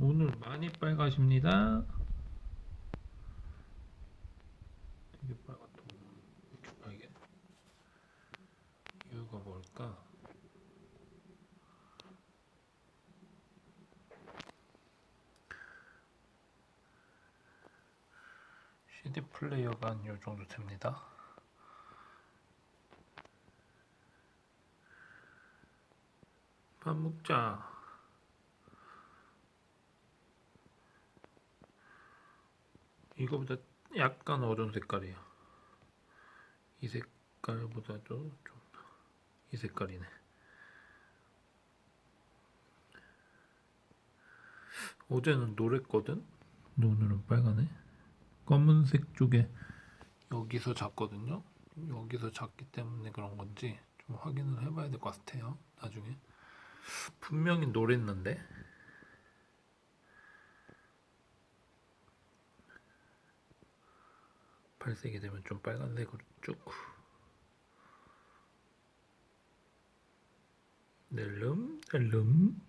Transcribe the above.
오늘 많이 빨가십니다. 되게 빨갛다. 이렇게 빨개. 이유가 뭘까? CD 플레이어가 한 요 정도 됩니다. 밥 먹자. 이거보다 약간 어두운 색깔이야. 이 색깔보다도 좀이 색깔이네. 어제는 노랬거든. 오늘은 빨가네. 검은색 쪽에 여기서 잤거든요. 여기서 잤기 때문에 그런 건지 좀 확인을 해봐야 될 것 같아요. 나중에 분명히 노랬는데. 발색이 되면 좀 빨간색으로 쭉. 낼름 낼름